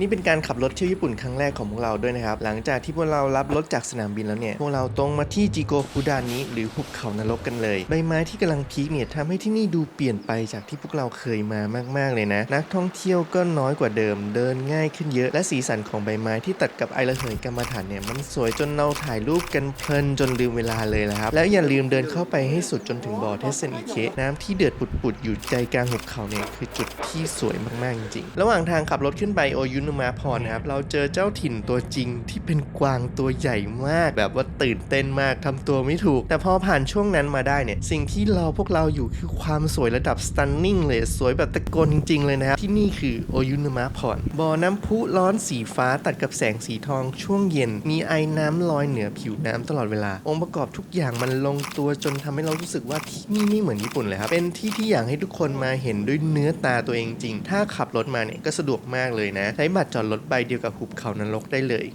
นี่เป็นการขับรถเที่ยวญี่ปุ่นครั้งแรกของพวกเราด้วยนะครับ หลังจากที่พวกเรารับรถจากสนามบินแล้วเนี่ย พวกเราตรงมาที่จิโกคุดานิหรือหุบเขานรกกันเลย ใบไม้ที่กำลังพีคเนี่ยทำให้ที่นี่ดูเปลี่ยนไปจากที่พวกเราเคยมามากๆเลยนะ นักท่องเที่ยวก็น้อยกว่าเดิม เดินง่ายขึ้นเยอะ และสีสันของใบไม้ที่ตัดกับไอระเหยกรรมฐานเนี่ยมันสวยจนเราถ่ายรูปกันเพลินจนลืมเวลาเลยละครับ แล้วอย่าลืมเดินเข้าไปให้สุดจนถึงบ่อเทสเซนอิเคน้ำที่เดือดปุดๆอยู่ใจกลางหุบเขาเนี่ยคือจุดที่สวยมากๆจริงๆ ระหว่างทางขับรถขึ้นไปโอยุนมาพรนะครับ เราเจอเจ้าถิ่นตัวจริงที่เป็นกวางตัวใหญ่มาก แบบว่าตื่นเต้นมากทำตัวไม่ถูก แต่พอผ่านช่วงนั้นมาได้เนี่ย สิ่งที่เรอพวกเราอยู่คือความสวยระดับ stunning เลย สวยแบบตะโกนจริง ๆ เลยนะครับ ที่นี่คือโอยุนุมะพรบ่อน้ำพุร้อนสีฟ้าตัดกับแสงสีทองช่วงเย็น มีไอน้ำลอยเหนือผิวน้ำตลอดเวลา องค์ประกอบทุกอย่างมันลงตัวจนทำให้เรารู้สึกว่าที่นี่ไม่เหมือนญี่ปุ่นเลยครับเป็นที่ที่อยากให้ทุกคนมาเห็นด้วยเนื้อตาตัวเองจริง ถ้าขับรถมาเนี่ยก็สะดวกมากเลยนะใช้บัตรจอดรถใบเดียวกับหุบเขานรกได้เลย